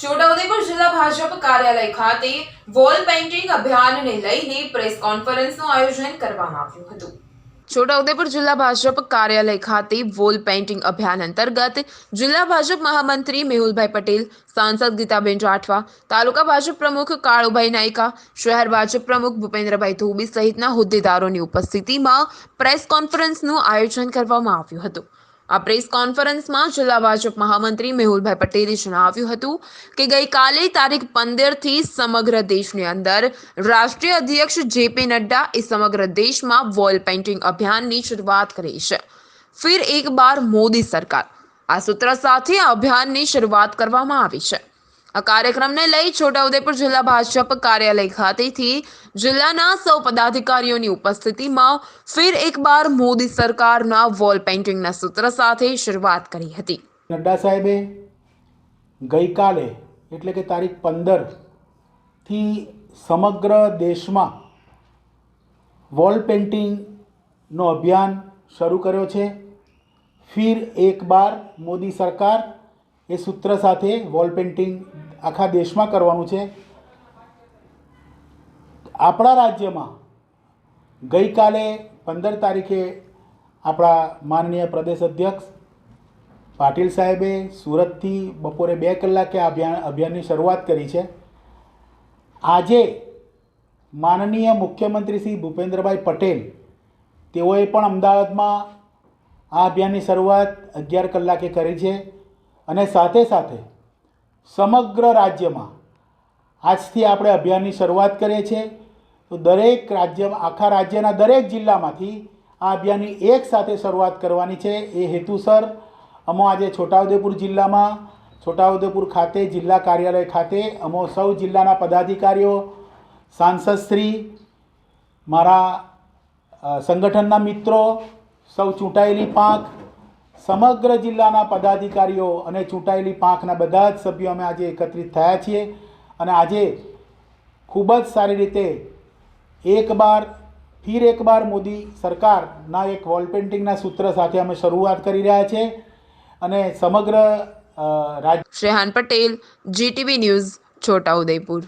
છોટાઉદેપુર જિલ્લા ભાજપ કાર્યાલય ખાતે વોલ પેઇન્ટિંગ અભિયાનને લઈને પ્રેસ કોન્ફરન્સનું આયોજન કરવામાં આવ્યું હતું. છોટાઉદેપુર જિલ્લા ભાજપ કાર્યાલય ખાતે વોલ પેઇન્ટિંગ અભિયાન અંતર્ગત જિલ્લા ભાજપ મહામંત્રી મેહુલભાઈ પટેલ, સાંસદ ગીતાબેન રાઠવા, તાલુકા ભાજપ પ્રમુખ કાળુભાઈ નાયકા, શહેર ભાજપ પ્રમુખ ભૂપેન્દ્રભાઈ ધોબી સહિતના હોદ્દેદારોની ઉપસ્થિતિમાં પ્રેસ કોન્ફરન્સનું આયોજન કરવામાં આવ્યું હતું. આ પ્રેસ કોન્ફરન્સમાં જિલ્લા ભાજપ મહામંત્રી મેહુલભાઈ પટેલે જણાવ્યું હતું કે ગઈકાલે તારીખ પંદરથી સમગ્ર દેશની અંદર રાષ્ટ્રીય અધ્યક્ષ જેપી નડ્ડા એ સમગ્ર દેશમાં વોલ પેઇન્ટિંગ અભિયાનની શરૂઆત કરી છે. ફિર એક બાર મોદી સરકાર. આ સૂત્ર સાથે આ અભિયાનની શરૂઆત કરવામાં આવી છે. આ કાર્યક્રમને લઈ છોટાઉદેપુર જિલ્લા ભાજપ કાર્યાલય ખાતેથી જિલ્લાના સૌ પદાધિકારીઓની ઉપસ્થિતિમાં ફિર એક બાર મોદી સરકારના વોલ પેઇન્ટિંગના સૂત્ર સાથે શરૂઆત કરી હતી. નડ્ડા સાહેબે ગઈકાલે, એટલે કે તારીખ પંદરથી સમગ્ર દેશમાં વોલ પેઇન્ટિંગનો અભિયાન શરૂ કર્યો છે. ફિર એક બાર મોદી સરકાર એ સૂત્ર સાથે વોલ પેઇન્ટિંગ આખા દેશમાં કરવાનું છે. આપણા રાજ્યમાં ગઈકાલે પંદર તારીખે આપણા માનનીય પ્રદેશ અધ્યક્ષ પાટીલ સાહેબે સુરતથી બપોરે બે કલાકે અભિયાન અભિયાનની શરૂઆત કરી છે. આજે માનનીય મુખ્યમંત્રી શ્રી ભૂપેન્દ્રભાઈ પટેલ તેઓએ પણ અમદાવાદમાં આ અભિયાનની શરૂઆત અગિયાર કલાકે કરી છે અને સાથે સાથે સમગ્ર રાજ્યમાં. આજથી આપણે અભિયાનની શરૂઆત કરીએ છીએ. તો દરેક રાજ્યમાં આખા રાજ્યના દરેક જિલ્લામાંથી આ અભિયાનની એક સાથે શરૂઆત કરવાની છે. એ હેતુસર અમો આજે છોટાઉદેપુર જિલ્લામાં, છોટાઉદેપુર ખાતે, જિલ્લા કાર્યાલય ખાતે, અમો સૌ જિલ્લાના પદાધિકારીઓ સાંસદશ્રી મારા સંગઠનના મિત્રો, સૌ ચૂંટાયેલી પાંખ સમગ્ર જિલ્લાના પદાધિકારીઓ અને ચૂંટાયેલી પાંખના બધા જ સભ્યો અમે આજે એકત્રિત થયા છીએ અને આજે ખૂબ જ સારી રીતે એક બાર, ફિર એક બાર મોદી સરકારના એક વોલ પેઇન્ટિંગના સૂત્ર સાથે અમે શરૂઆત કરી રહ્યા છીએ અને સમગ્ર રાજ શ્રેહાન પટેલ જીટીવી ન્યૂઝ છોટાઉદેપુર